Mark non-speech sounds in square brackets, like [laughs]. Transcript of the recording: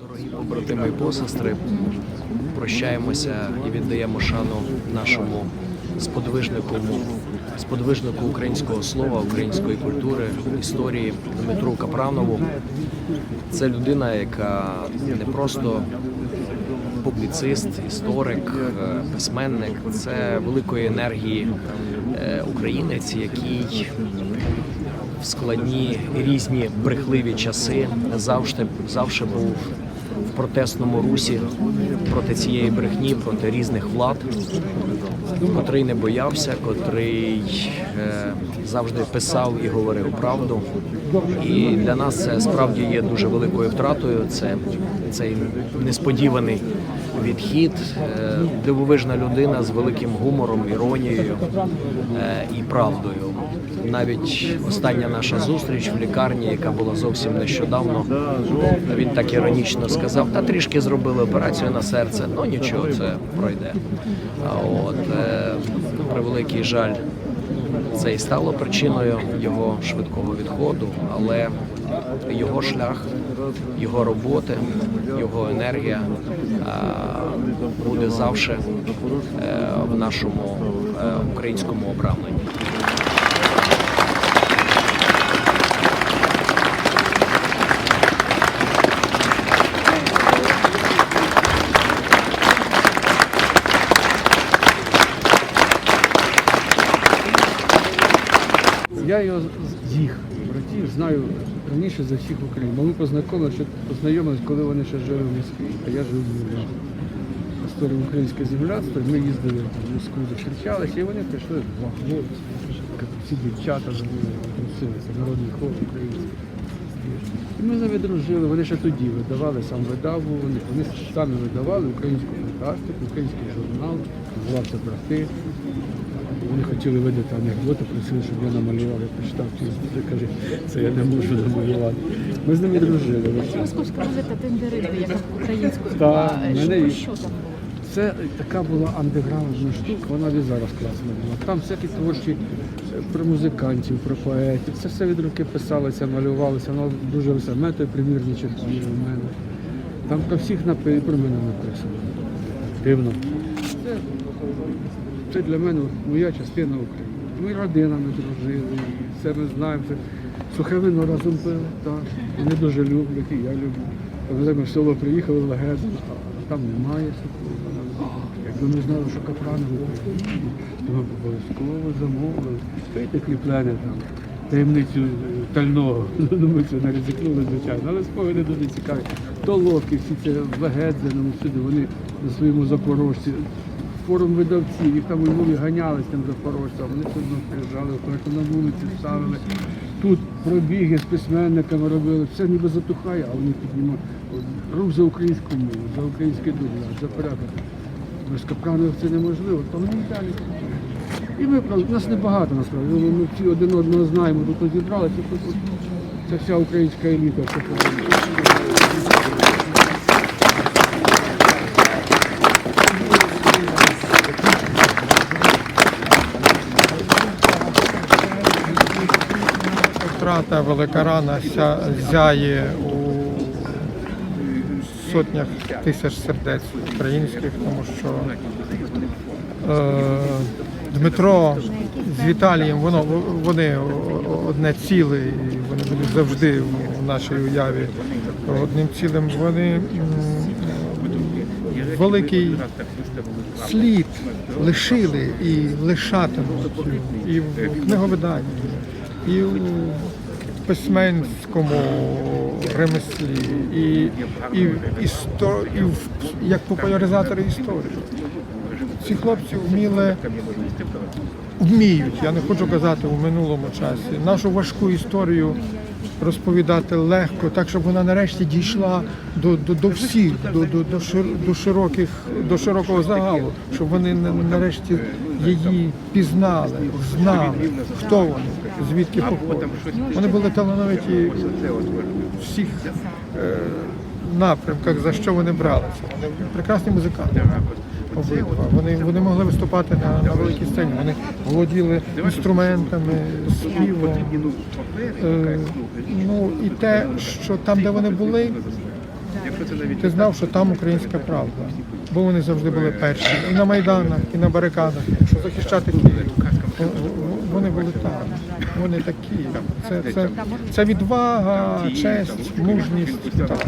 Дорогі побратими і посестри, прощаємося і віддаємо шану нашому сподвижнику, сподвижнику українського слова, української культури, історії Дмитру Капранову. Це людина, яка не просто публіцист, історик, е, письменник, це великої енергії українець, який в складні різні брехливі часи завжди, завжди був в протесному русі проти цієї брехні, проти різних влад, котрий не боявся, котрий е, завжди писав і говорив правду. І для нас це справді є дуже великою втратою. Це цей несподіваний відхід, е, дивовижна людина з великим гумором, іронією е, і правдою. Навіть остання наша зустріч в лікарні, яка була зовсім нещодавно, він так іронічно сказав: та трішки зробили операцію на серце, ну нічого, це пройде. А е, превеликий жаль, це і стало причиною його швидкого відходу, але його шлях, його роботи, його енергія буде завжди е, в нашому е, українському обрамленні. Я його з- їх братів знаю раніше за всіх в Україні. Бо ми познайомилися, ще познайомились, коли вони ще жили в Москві, а я жив в Львові. Історія українське земляцтво, ми їздили в Москву, зустрічалися, і вони прийшли два хлопці, всі дівчата просилися, народний хор український. І ми з ними дружили, вони ще тоді видавали, сам видав вони, вони самі видавали українську фантастику, український журнал, називався брати. Вони хотіли видати анекдоти, просили, щоб я намалював. Я прочитав анекдоти, каже, це я не можу намалювати. Ми з ними дружили. Московська газета Тендерити, яка українською була. Що, там було? Це така була андеграундна штука, вона і зараз класна була. Там всякі творчі е, про музикантів, про поетів. Це все від руки писалося, малювалося, воно дуже все. Мене той примірничок у мене. Там про всіх напи... про мене написано. Дивно. Це, для мене моя частина України. Ми родинами дружили, все ми знаємо. Це сухе вино разом пили, так. Вони дуже люблять, і я люблю. Коли ми в село приїхали Легезу, а там немає сухого. Якби ми знали, що капрани то ми обов'язково замовили. Пийте кріплене там, таємницю тального. [laughs] Ну, ми це не ризикнули, звичайно, але спогади дуже цікаві. Толоки, всі це в Легедзеному, всюди вони на своєму запорожці форум видавців, їх там у Львові ганялись тим запорожцям, вони все одно приїжджали, просто на вулиці ставили. Тут пробіги з письменниками робили, все ніби затухає, а вони піднімають рух за українську мову, за український дубляж, за порядок. Без капранів це неможливо, то вони і далі. І ми, правда, нас небагато насправді. Ми, ми всі один одного знаємо, тут зібралися, тут, це вся українська еліта. Втрата велика рана зяє у сотнях тисяч сердець українських, тому що е, Дмитро з Віталієм, воно, вони одне ціле, і вони будуть завжди в нашій уяві одним цілим. Вони великий слід лишили і лишатимуть і в книговиданні, і в письменському ремеслі, і, і, істо- і в, як популяризатори історії. Ці хлопці вміли вміють, я не хочу казати у минулому часі, нашу важку історію розповідати легко, так щоб вона нарешті дійшла до, до, до всіх, до, до, до, шир- до широких, до широкого загалу, щоб вони нарешті її пізнали, знали, хто вони, звідки походять. Вони були талановиті всіх е, напрямках, за що вони бралися. Вони прекрасні музиканти. Обидва. Вони, вони могли виступати на, на великій сцені, вони володіли інструментами, співом. Е, ну і те, що там, де вони були, ти знав, що там українська правда. Бо вони завжди були перші. І на Майданах, і на барикадах, якщо захищати Київ. Вони були там. Вони такі. Це, це, це відвага, честь, мужність. Так.